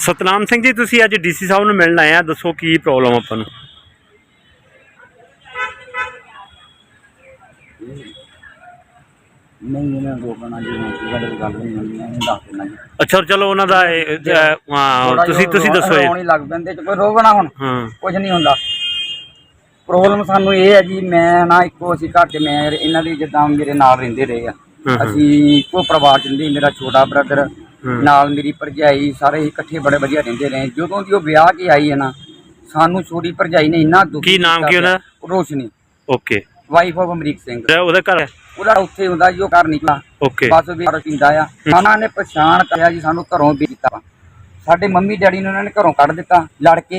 ਸਤਨਾਮ ਸਿੰਘ ਜੀ ਤੁਸੀਂ ਅੱਜ ਡੀਸੀ ਸਾਹਿਬ ਨੂੰ ਮਿਲਣ ਆਏ ਆ। ਦੱਸੋ ਕੀ ਪ੍ਰੋਬਲਮ ਆਪਾਂ ਨੂੰ? ਨਹੀਂ ਇਹਨਾਂ ਨੂੰ ਰੋਕਣਾ ਜੀ ਮੈਂ ਗੱਲ ਗੱਲ ਨਹੀਂ ਮੰਨਣੀ ਇਹ ਦੱਸ ਦੇਣਾ ਜੀ। ਅੱਛਾ ਚਲੋ ਉਹਨਾਂ ਦਾ ਇਹ, ਇਹ, ਹਾਂ ਤੁਸੀਂ ਤੁਸੀਂ ਦੱਸੋ ਜੀ ਰੋਣੀ ਲੱਗ ਪੈਂਦੇ ਚ ਕੋਈ ਰੋਕਣਾ ਹੁਣ? ਹਾਂ। ਕੁਝ ਨਹੀਂ ਹੁੰਦਾ। ਪ੍ਰੋਬਲਮ ਸਾਨੂੰ ਇਹ ਹੈ ਜੀ ਮੈਂ ਨਾ ਇੱਕੋ ਅਸੀਂ ਘਰ 'ਚ ਮੈਂ ਇਹਨਾਂ ਦੀ ਜਿੱਦਾਂ ਮੇਰੇ ਨਾਲ ਰਹਿੰਦੇ ਰਹੇ ਆ। ਹਾਂ, ਹਾਂ। ਅਸੀਂ ਇੱਕੋ ਪਰਿਵਾਰ 'ਚ ਰਹਿੰਦੇ ਮੇਰਾ ਛੋਟਾ ਬ੍ਰਦਰ। ਨਾਲ ਮੇਰੀ ਭਰਜਾਈ ਸਾਰੇ ਹੀ ਇਕੱਠੇ ਬੜੇ ਵਧੀਆ ਰਹਿੰਦੇ ਰਹੇ। ਜਦੋਂ ਦੀ ਉਹ ਵਿਆਹ ਕੇ ਆਈ ਹੈ ਨਾ ਸਾਨੂੰ ਛੋਟੀ ਭਰਜਾਈ ਨੇ ਇੰਨਾ ਦੁਖੀ ਕੀ ਨਾਮ ਕੀ ਉਹਦਾ? Roshni. Okay. Wife of Amrik Singh. ਤੇ ਉਹਦਾ ਘਰ ਉਹਦਾ ਉੱਥੇ ਹੁੰਦਾ ਜੀ ਉਹ ਘਰ ਨਿਕਲਾ ਓਕੇ। ਬਸ ਵੀ ਪੀਂਦਾ ਆ। ਉਹਨਾਂ ਨੇ ਪਛਾਣ ਕਰਿਆ ਜੀ ਸਾਨੂੰ ਘਰੋਂ ਵੀ ਦਿੱਤਾ। ਸਾਡੇ ਮੰਮੀ ਡੈਡੀ ਨੇ ਉਹਨਾਂ ਨੇ ਘਰੋਂ ਕੱਢ ਦਿੱਤਾ ਲੜ ਕੇ।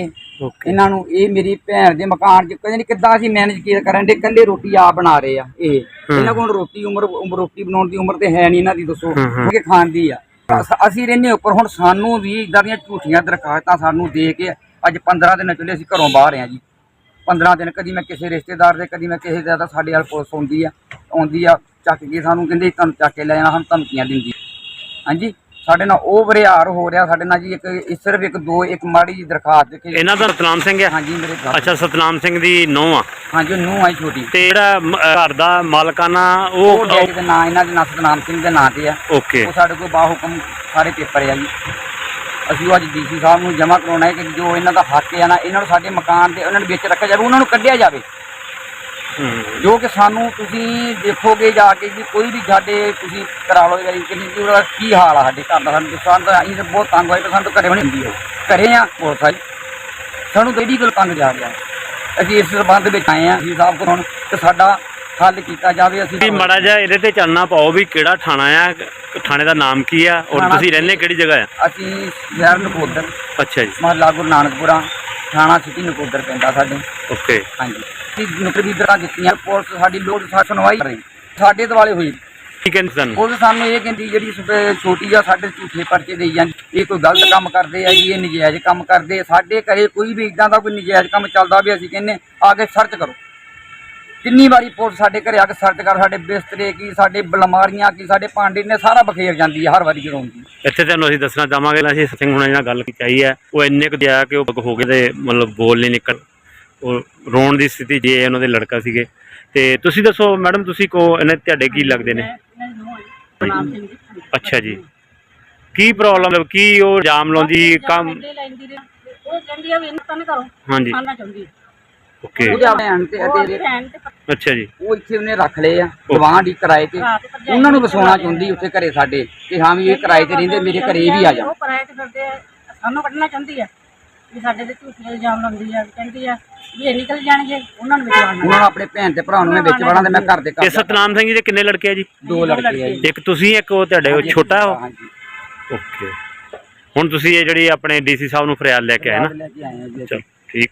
ਇਹਨਾਂ ਨੂੰ ਇਹ ਮੇਰੀ ਭੈਣ ਦੇ ਮਕਾਨ 'ਚ ਕਹਿੰਦੇ ਕਿੱਦਾਂ ਅਸੀਂ ਮੈਨੇਜ ਕਰਨ ਦੇ ਕੱਲੇ ਰੋਟੀ ਆਪ ਬਣਾ ਰਹੇ ਆ ਇਹ। ਇਹਨਾਂ ਕੋਲ ਰੋਟੀ ਉਮਰ ਰੋਟੀ ਬਣਾਉਣ ਦੀ ਉਮਰ ਤੇ ਹੈ ਨਹੀਂ ਇਹਨਾਂ ਦੀ ਦੱਸੋ। ਕਿ ਖਾਣ ਦੀ ਆ। ਅਸੀਂ ਰਹਿੰਦੇ ਉੱਪਰ। ਹੁਣ ਸਾਨੂੰ ਵੀ ਇਦਾਂ ਦੀਆਂ ਝੂਠੀਆਂ ਦਰਖਾਸਤਾਂ ਸਾਨੂੰ ਦੇ ਕੇ ਅੱਜ 15 ਦਿਨ ਚੱਲੇ ਅਸੀਂ ਘਰੋਂ ਬਾਹਰ ਆ ਜੀ। 15 ਦਿਨ ਕਦੀ ਮੈਂ ਕਿਸੇ ਰਿਸ਼ਤੇਦਾਰ ਦੇ, ਕਦੀ ਮੈਂ ਕਿਸੇ ਦਾ ਸਾਡੇ ਹਾਲ ਪੁਲਿਸ ਆਉਂਦੀ ਆ ਆਉਂਦੀ ਆ, ਚੱਕ ਕੇ ਸਾਨੂੰ ਕਹਿੰਦੇ, ਤੁਹਾਨੂੰ ਚੱਕ ਕੇ ਲੈ ਜਾਣਾ, ਸਾਨੂੰ ਧਮਕੀਆਂ ਦਿੰਦੀ ਹਾਂਜੀ? ਸਾਡੇ ਨਾਲ ਉਹ ਵਰਿਆਰ ਹੋ ਰਿਹਾ ਸਾਡੇ ਨਾਲ ਜੀ ਇੱਕ ਇਹ ਸਿਰਫ ਇੱਕ ਦੋ ਇੱਕ ਮਾੜੀ ਜੀ ਦਰਖਾਸਤ ਦੇ ਕੇ ਇਹਨਾਂ ਦਾ ਸਤਨਾਮ ਸਿੰਘ ਹੈ? ਹਾਂਜੀ ਮੇਰੇ ਘਰ। ਅੱਛਾ ਸਤਨਾਮ ਸਿੰਘ ਦੀ ਨੌਂ ਆ। ਹਾਂਜੀ ਨੂੰ ਆਈ ਛੋਟੀ। ਤੇ ਜਿਹੜਾ ਮ- ਘਰ ਦਾ ਮਾਲਕਾਨਾ ਉਹ ਉਹ ਡੈਡੀ ਦੇ ਨਾਂ ਇਹਨਾਂ ਦੇ ਨਾਂ ਸਤਨਾਮ ਸਿੰਘ ਦੇ ਨਾਂ ਤੇ ਆ। ਓਕੇ। ਉਹ ਸਾਡੇ ਕੋਲ ਬਾਹੁਕਮ ਸਾਰੇ ਪੇਪਰ ਆ ਜੀ। ਅਸੀਂ ਉਹ ਅੱਜ ਡੀਸੀ ਸਾਹਿਬ ਨੂੰ ਜਮ੍ਹਾਂ ਕਰਾਉਣਾ ਹੈ ਕਿ ਜੋ ਇਹਨਾਂ ਦਾ ਹੱਕ ਹੈ ਨਾ ਇਹਨਾਂ ਨੂੰ ਸਾਡੇ ਮਕਾਨ ਦੇ ਉਹਨਾਂ ਨੂੰ ਵਿੱਚ ਰੱਖਿਆ ਜਾਵੇ ਉਹਨਾਂ ਨੂੰ ਕੱਢਿਆ ਜਾਵੇ। ਜੋ ਕਿ ਸਾਨੂੰ ਤੁਸੀਂ ਦੇਖੋਗੇ ਜਾ ਕੇ ਜੀ ਕੋਈ ਵੀ ਸਾਡੇ ਤੁਸੀਂ ਕਰਾ ਲਓ ਜੀ ਕਿ ਜੀ ਉਹਦਾ ਕੀ ਹਾਲ ਆ ਸਾਡੇ ਘਰ ਦਾ ਸਾਨੂੰ ਸਾਨੂੰ ਤਾਂ ਅਸੀਂ ਤਾਂ ਬਹੁਤ ਤੰਗ ਹੋਏ ਤੇ ਸਾਨੂੰ ਤਾਂ ਘਰੇ ਨਹੀਂ ਹੁੰਦੀ ਘਰੇ ਆ ਪੁਲਿਸ ਆਈ। ਸਾਨੂੰ ਕਿਹੜੀ ਗੱਲ ਤੰਗ ਜਾ ਰਿਹਾ ਅਸੀਂ ਇਸ ਸੰਬੰਧ ਵਿੱਚ ਆਏ ਆ ਜੀ ਸਾਹਿਬ ਕੋਲ ਹੁਣ ਤੇ ਸਾਡਾ ਹੱਲ ਕੀਤਾ ਜਾਵੇ ਅਸੀਂ ਵੀ ਮੜਾ ਜਾ ਇਹਦੇ ਤੇ ਚਾਨਣਾ ਪਾਓ ਵੀ ਕਿਹੜਾ ਥਾਣਾ ਆ ਥਾਣੇ ਦਾ ਨਾਮ ਕੀ ਆ ਔਰ ਤੁਸੀਂ ਰਹਿੰਦੇ ਕਿਹੜੀ ਜਗ੍ਹਾ ਆ? ਅਸੀਂ ਸ਼ਹਿਰ ਨਕੋਦਰ। ਅੱਛਾ ਜੀ। ਮਹੱਲਾ ਗੁਰੂ ਨਾਨਕਪੁਰਾ ਥਾਣਾ ਸਿਟੀ ਨਕੋਦਰ ਪੈਂਦਾ ਸਾਡੇ। ਓਕੇ। ਹਾਂਜੀ। ਅਸੀਂ ਨੌਕਰੀ ਦਰਾਂ ਦਿੱਤੀਆਂ ਪੁਲਿਸ ਸਾਡੀ ਲੋੜ ਸਾ ਸੁਣਵਾਈ ਕਰ ਰਹੀ। ਸਾਡੇ ਦਿਵਾਲੇ ਹੋਈ। ਠੀਕ ਹੈ ਤੁਹਾਨੂੰ ਪੁਲਿਸ ਸਾਨੂੰ ਇਹ ਕਹਿੰਦੀ ਜਿਹੜੀ ਛੋਟੀ ਆ ਸਾਡੇ ਝੂਠੇ ਪਰਚੇ ਦੇਈ ਜਾਂਦੀ। ਇਹ ਕੋਈ ਗਲਤ ਕੰਮ ਕਰਦੇ ਆ ਜੀ ਇਹ ਨਜਾਇਜ਼ ਕੰਮ ਕਰਦੇ ਆ। ਸਾਡੇ ਘਰੇ ਕੋਈ ਵੀ ਇਦਾਂ ਦਾ ਕੋਈ ਨਜਾਇਜ਼ ਕੰਮ ਚੱਲਦਾ ਵੀ ਅਸੀਂ ਕਹਿੰਨੇ ਆ ਕੇ ਸਰਚ ਕਰੋ। ਕਿੰਨੀ ਵਾਰੀ ਪੁਲਿਸ ਸਾਡੇ ਘਰੇ ਆ ਕੇ ਸਰਚ ਕਰ ਸਾਡੇ ਬਿਸਤਰੇ ਕੀ ਸਾਡੇ ਬਲਮਾਰੀਆਂ ਕੀ ਸਾਡੇ ਭਾਂਡੇ ਨੇ ਸਾਰਾ ਬਖੇਰ ਜਾਂਦੀ ਆ ਹਰ ਵਾਰੀ ਜਦੋਂ ਆਉਂਦੀ। ਇੱਥੇ ਤੁਹਾਨੂੰ ਅਸੀਂ ਦੱਸਣਾ ਚਾਹਾਂਗੇ ਅਸੀਂ ਸਿੰਘ ਹੁਣਾਂ ਨਾਲ ਗੱਲ ਕੀਤੀ ਹੈ ਉਹ ਇੰਨੇ ਕੁ ਦਿਆ ਕਿ ਉਹ ਹੋ ਗਏ ਤੇ ਮਤਲਬ ਬੋਲ ਨਹੀਂ ਨਿਕਲ ਉਹ ਰੋਣ ਦੀ ਸਥਿਤੀ ਜੇ ਉਹਨਾਂ ਦੇ ਲੜਕਾ ਸੀਗੇ। ਤੇ ਤੁਸੀਂ ਦੱਸੋ ਮੈਡਮ ਤੁਸੀਂ ਕੋ ਇਹਨੇ ਤੁਹਾਡੇ ਕੀ ਲੱਗਦੇ ਨੇ? ਅੱਛਾ ਜੀ। ਕੀ ਪ੍ਰੋਬਲਮ ਕੀ ਉਹ ਜਾਮ ਲਾਉਂਦੀ ਕੰਮ? ਉਹ ਕਹਿੰਦੀ ਆ ਵੀ ਇਹਨਾਂ ਤਾਂ ਕਰੋ ਹਾਂਜੀ। ਖਾਣਾ ਚਾਹੁੰਦੀ ਓਕੇ। ਉਹਦੇ ਭੈਣ ਤੇ ਉਹ ਅਤੇ ਭੈਣ ਤੇ ਅੱਛਾ ਜੀ। ਉਹ ਇੱਥੇ ਉਹਨੇ ਰੱਖ ਲਏ ਆ ਗਵਾਂਢ ਹੀ ਕਿਰਾਏ ਤੇ। ਉਹਨਾਂ ਨੂੰ ਵਸਾਉਣਾ ਚਾਹੁੰਦੀ ਉੱਥੇ ਘਰੇ ਸਾਡੇ ਕਿ ਹਾਂ ਵੀ ਇਹ ਕਿਰਾਏ ਤੇ ਰਹਿੰਦੇ ਮੇਰੇ ਘਰੇ ਵੀ ਆ ਜਾ। ਉਹ ਕਿਰਾਏ ਤੇ ਫਿਰਦੇ ਆ ਸਾਨੂੰ ਕੱਢਣਾ ਚਾਹੁੰਦੀ ਆ। ਵੀ ਸਾਡੇ ਤੇ ਝੂਠੇ ਇਲਜ਼ਾਮ ਲਾਉਂਦੀ ਆ ਕਹਿੰਦੀ ਆ ਵੀ ਇਹ ਨਿਕਲ ਜਾਣਗੇ ਉਹਨਾਂ ਨੂੰ ਵਿਚਾਰਨਾ ਉਹਨਾਂ ਨੂੰ ਆਪਣੇ ਭੈਣ ਤੇ ਭਰਾ ਨੂੰ ਮੈਂ ਵਿੱਚ ਵੜਾਂ ਤੇ ਮੈਂ ਘਰ ਦੇ ਤੇ ਘਰ ਸਤਨਾਮ ਸਿੰਘ ਜੀ ਦੇ ਕਿੰਨੇ ਲੜਕੇ ਆ ਜੀ? ਦੋ ਲੜਕੇ ਆ ਜੀ। ਇੱਕ ਤੁਸੀਂ ਇੱਕ ਉਹ ਤੁਹਾਡੇ ਉਹ ਛੋਟਾ ਉਹ? ਹਾਂਜੀ। ਓਕੇ। ਹੁਣ ਤੁਸੀਂ ਇਹ ਜਿਹੜੀ ਆਪਣੇ ਡੀਸੀ ਸਾਹਿਬ ਨੂੰ ਫਰਿਆਦ ਲੈ ਕੇ ਆਏ ਨਾ? ਲੈ ਕੇ ਆਏ ਆ ਜੀ ਚਲੋ ਠੀਕ।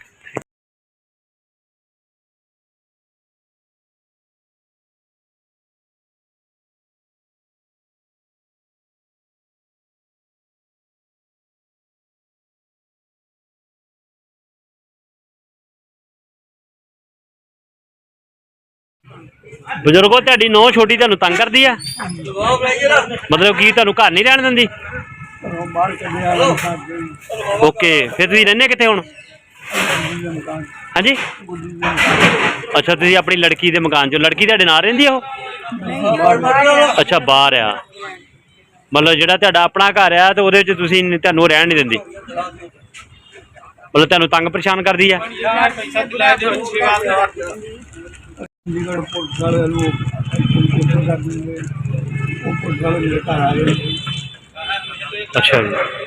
ਬਜ਼ੁਰਗੋ, ਤੁਹਾਡੀ ਨੌ ਛੋਟੀ ਤੁਹਾਨੂੰ ਤੰਗ ਕਰਦੀ ਆ? ਮਤਲਬ ਕੀ ਤੁਹਾਨੂੰ ਘਰ ਨਹੀਂ ਰਹਿਣ ਦਿੰਦੀ? ਓਕੇ, ਫਿਰ ਤੁਸੀਂ ਰਹਿੰਦੇ ਕਿੱਥੇ ਹੁਣ? ਹਾਂਜੀ? ਅੱਛਾ, ਤੁਸੀਂ ਆਪਣੀ ਲੜਕੀ ਦੇ ਮਕਾਨ 'ਚ, ਲੜਕੀ ਤੁਹਾਡੇ ਨਾਲ ਰਹਿੰਦੀ ਆ ਉਹ? ਅੱਛਾ, ਬਾਹਰ ਆ। ਮਤਲਬ ਜਿਹੜਾ ਤੁਹਾਡਾ ਆਪਣਾ ਘਰ ਆ, ਤੇ ਉਹਦੇ 'ਚ ਤੁਸੀਂ ਤੁਹਾਨੂੰ ਰਹਿਣ ਨਹੀਂ ਦਿੰਦੀ? ਮਤਲਬ ਤੁਹਾਨੂੰ ਤੰਗ ਪਰੇਸ਼ਾਨ ਕਰਦੀ ਆ? ਚੰਡੀਗੜ੍ਹ ਪੁਲਿਸ ਵਾਲੇ ਨੂੰ ਕੰਪਿਊਟਰ ਕਰ ਦਿੰਦੇ ਉਹ ਪੁਲਿਸ ਵਾਲੇ ਮੇਰੇ ਘਰ ਆ ਗਏ। ਅੱਛਾ ਜੀ।